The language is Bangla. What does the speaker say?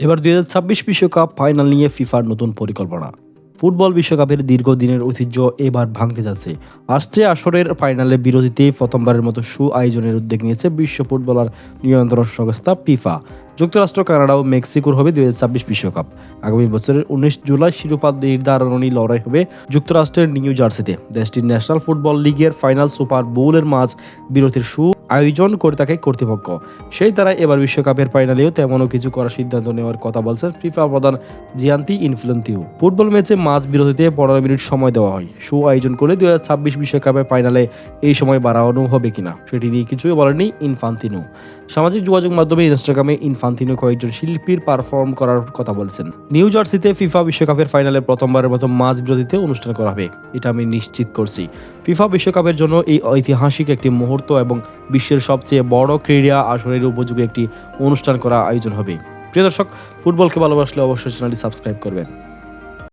এবার দুই বিশ্বকাপ ফাইনাল নিয়ে ফিফার নতুন পরিকল্পনা। ফুটবল বিশ্বকাপের দীর্ঘদিনের ঐতিহ্য এবার ভাঙতে যাচ্ছে। আসছে আসরের ফাইনালের বিরোধীতে প্রথমবারের মতো সু আয়োজনের উদ্যোগ নিয়েছে বিশ্ব ফুটবলার নিয়ন্ত্রণ সংস্থা ফিফা। যুক্তরাষ্ট্র, কানাডা ও মেক্সিকোর হবে দুই ছাব্বিশ বিশ্বকাপ। আগামী বছরের উনিশ জুলাই শিরোপা নির্ধারণী লড়াই হবে যুক্তরাষ্ট্রের নিউ জার্সিতে। দেশটির ন্যাশনাল ফুটবল লিগের ফাইনাল সুপার বোলের মাঝ বিরতির সু আয়োজন করে থাকে কর্তৃপক্ষ। সেই দ্বারা এবার বিশ্বকাপের ফাইনালেও তেমনও কিছু করার সিদ্ধান্ত নেওয়ার কথা বলছেন ফিফা প্রধান জিয়ান্তি ইনফ্লুন্তিও ফুটবল ম্যাচে মাঝ বিরতিতে পনেরো মিনিট সময় দেওয়া হয়। শো আয়োজন করে দুই হাজার ছাব্বিশ বিশ্বকাপের ফাইনালে এই সময় বাড়ানো হবে কিনা, সেটি নিয়ে কিছুই বলেনি ইনফান্তিনো সামাজিক যোগাযোগ মাধ্যমে ইনস্টাগ্রামে ইনফান্তিনো কয়েকজন শিল্পীর পারফর্ম করার কথা বলেছেন। নিউ জার্সিতে ফিফা বিশ্বকাপের ফাইনালে প্রথমবারের মতো মাঝ বিরতিতে অনুষ্ঠান করা হবে। এটা আমি নিশ্চিত করছি। ফিফা বিশ্বকাপের জন্য এই ঐতিহাসিক একটি মুহূর্ত এবং বিশ্বের সবচেয়ে বড় ক্রীড়া আসরের উপযোগী একটি অনুষ্ঠান করা আয়োজন হবে। প্রিয় দর্শক, ফুটবলকে ভালোবাসলে অবশ্যই চ্যানেলটি সাবস্ক্রাইব করবেন।